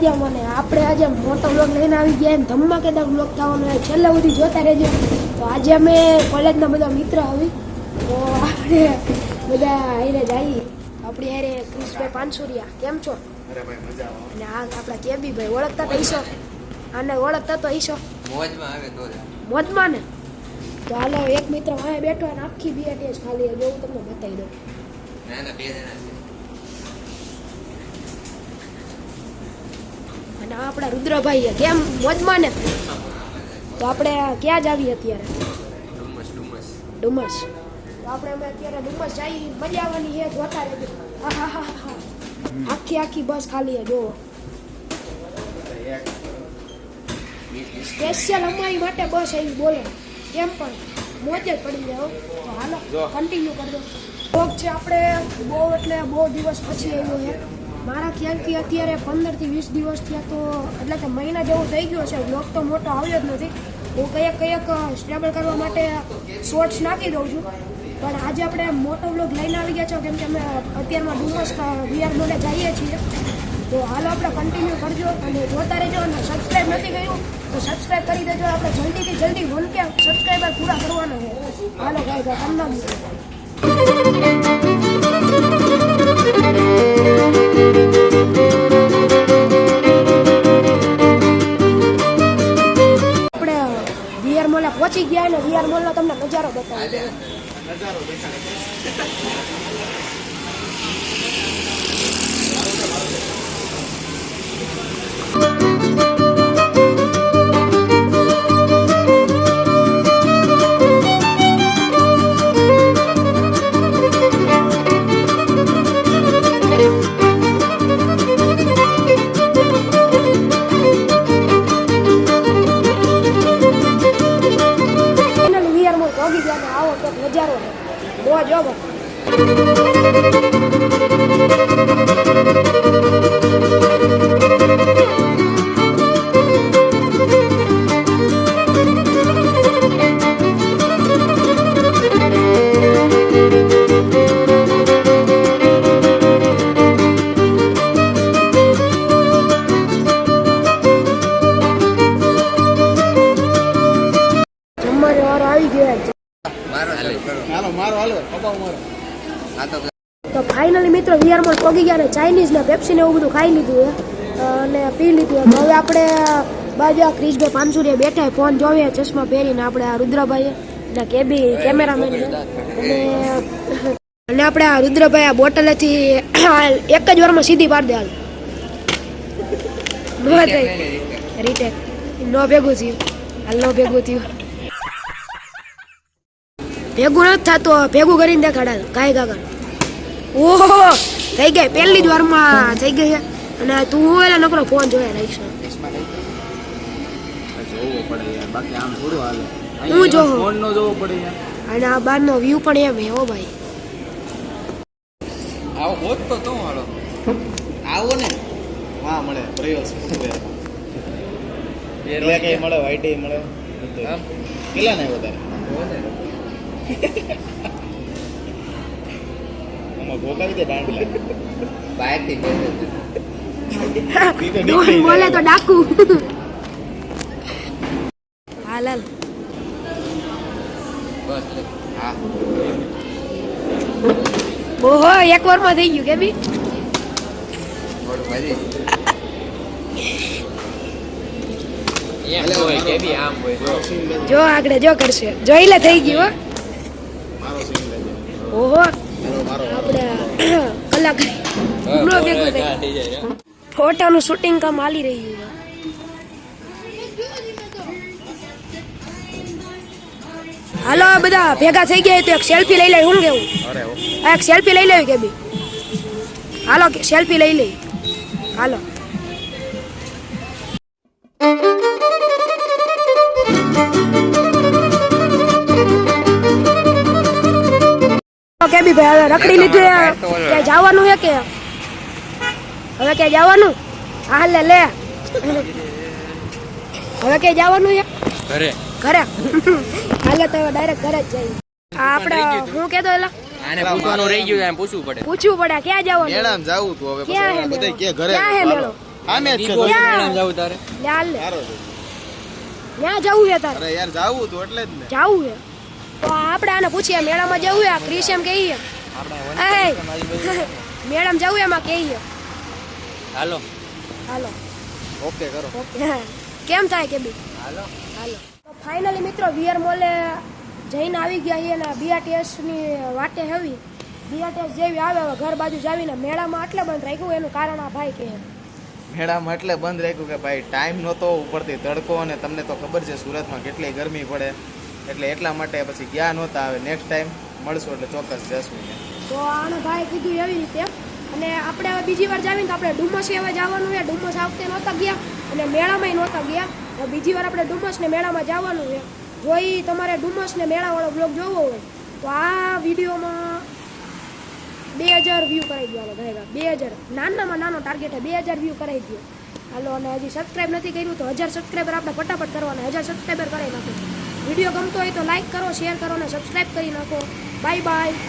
મજા મને આપણે આજે મોટો બ્લોગ લઈને આવી ગયા એમ ધમાકેદાર બ્લોગ થવાનો છે. છેલ્લે સુધી જોતા રહેજો. તો આજે અમે કોલેજના બધા મિત્ર આવી. તો આપણે બધા હારે જઈએ આપણી હારે ક્રિશભાઈ પાનસુરિયા. કેમ છો? અરે ભાઈ મજા આવે અને આ આપણા કેબીભાઈ ઓળખતા તો ઈશો આને ઓળખતા તો ઈશો મોજમાં આવે તો મોજમાં ને? તો હાલો એક મિત્ર વાંહે બેઠો અને આખી બી ટેસ્ટ ખાલી. હું તમને બતાવી દઉં. ના ના બે જણા અને આ આપણા રુદ્રભાઈ છે. કેમ મોજમાં ને તો આપણે ક્યાં જ આવી અત્યારે? ડુમસ. તો આપણે અમે અત્યારે ડુમસ જઈ મજા આવવાની છે જોતા રહેજો. આખી આખી બસ ખાલી છે જોવો સ્પેશિયલ અમારી માટે બસ આવી બોલે. કેમ પણ મોજ જ પડી જાય. તો હાલો કન્ટિન્યુ કરજો. છે આપણે બહુ એટલે બહુ દિવસ પછી આવ્યો છે. મારા ખ્યાલથી અત્યારે પંદરથી વીસ દિવસ થયા તો, એટલે કે મહિના જેવો થઈ ગયો છે. બ્લોગ તો મોટો આવ્યો જ નથી. હું કયક કયક સ્ટેબલ કરવા માટે શોર્ટ્સ નાખી દઉં છું. પણ આજે આપણે મોટો બ્લોગ લઈને આવી ગયા છો, કેમ કે અમે અત્યારમાં ડુમસ વીઆર મોડે જઈએ છીએ. તો હાલો આપણે કન્ટિન્યુ કરજો અને જોતા રહેજો અને સબસ્ક્રાઈબ નથી કર્યું, તો સબસ્ક્રાઈબ કરી દેજો. આપણે જલ્દીથી જલ્દી વન કે સબસ્ક્રાઈબર પૂરા કરવાના છે. હાલો ગાય તમને નજારો છે. બહુ જો ફાઇનલી મિત્રો વીઆર મોલ પહોંચી ગયા અને ચાઇનીઝ ને પેપ્સીને એવું બધું ખાઈ લીધું અને પી લીધું. હવે આપણે બાજુ આ ક્રિશભાઈ પાંચસુરિયા બેઠા ફોન જોઈએ ચશ્મા પહેરીને આપણે આ રુદ્રભાઈ અને કેબી કેમેરામેન. અને અને આપણે આ રુદ્રભાઈ આ બોટલેથી એક જ વારમાં સીધી પાડી દે હાલ. નો રીટેક નો ભેગું થયું. હાલ નો ભેગું થયું. ભેગું નથી થતું, ભેગું કરીને દેખાડાલ કાંઈ કાગળ. ઓહો થઈ ગઈ પહેલી જ વારમાં થઈ ગઈ છે અને તું હું એલા નકરો ફોન જોયા રહીશ જોવો પડે બાકી આમ થોડું હાલે હું જોવો? ફોન નો જોવો પડે અને આ બાર નો વ્યૂ પણ એમ હે હો ભાઈ. આવો હોત તો તું હાલો આવો ને. હા મળે. પ્રયોસ એટલે કઈ મળે વાઈટી મળે. કેટલા ને વધારે આમાં ભોકાવી દે દાંડલા બહારથી ડોન બોલે તો ડાકુ. હાલ હાલ. બસ હા. ઓહો એક વારમાં થઈ ગયું કે બી લેજો જો. આગળ જો કરશે. જોઈ લે થઈ ગયું ઓહો. આપણે કલાકાર નો ભેગું થઈ ફોટાનું શૂટિંગ કામ હાલી રહ્યું છે. હાલો બધા ભેગા થઈ ગયા તો એક સેલ્ફી લઈ લે હું કેવું? એક સેલ્ફી લઈ લેવી કે બી હાલો સેલ્ફી લઈ લઈ હાલો. કે બી ભાઈ હવે રખડી લીધું કે ક્યાંય જવાનું હે કે? હવે કે જવાનું? હા લે લે. હવે કે જવાનું હે? ઘરે. ઘરે. હાલે તો હવે ડાયરેક્ટ ઘરે જ જઈએ. આ આપણે હું કેતો એલા? આને પૂછવાનું રહી ગયું એમ પૂછવું પડે. પૂછવું પડે ક્યાં જવાનું? મેળામાં જાવું તું હવે હે પછી બધા કે ઘરે. ક્યાં હે મેળો? આમે જ છે મેળામાં જાવું તારે. લે હાલ લે. ક્યાં જવું હે તારે? અરે યાર જાવું તું એટલે જ ને. જાવું છે તો આપણે આને પૂછીએ મેળામાં જવું આ ક્રિશ એમ કહીએ. મેળામાં જવું એમાં કહીએ. હાલો. હાલો. ઓકે કરો. ઓકે કેમ થાય કે બી? હાલો. હાલો. તો ફાઇનલી મિત્રો વીઆર મોલે જઈને આવી ગયા છીએ અને બીઆરટીએસની વાટે હવી. બીઆરટીએસ જેવી આવે હવે ઘર બાજુ જાવીને મેળામાં આટલે બંધ રાખ્યું એનું કારણ આ ભાઈ કે. મેળામાં એટલે બંધ રાખ્યું કે ભાઈ ટાઈમ નહોતો ઉપરથી તડકો અને તમને તો ખબર છે સુરતમાં કેટલી ગરમી પડે. એટલે એટલા માટે પછી ગયા નહોતા આવે નેક્સ્ટ ટાઈમ મળશું એટલે ચોક્કસ જશું તો આનો ભાઈ કીધું એવી રીતે, અને આપણે હવે બીજી વાર જાવીને તો આપણે ડુમસે હવે જવાનું છે. ડુમસ આ વખતે નહોતા ગયા, અને મેળામાંય નહોતા ગયા. બીજી વાર આપણે ડુમસ ને મેળામાં જવાનું છે. જો ઈ તમારે ડુમસ ને મેળાવાળો બ્લોગ જોવો હોય, તો આ વિડીયોમાં બે હજાર વ્યૂ કરાવી દો ભાઈ બે હજાર. નાનામાં નાનો ટાર્ગેટ છે, બે હજાર વ્યૂ કરાવી દો હાલો, અને હજી સબસ્ક્રાઈબ નથી કર્યું તો હજાર સબસ્ક્રાઈબર આપણે ફટાફટ કરવાના, હજાર સબસ્ક્રાઈબર કરાવી નાખો. વીડિયો ગમતો હોય તો લાઈક કરો શેર કરો અને સબસ્ક્રાઈબ કરી નાખો. Bye bye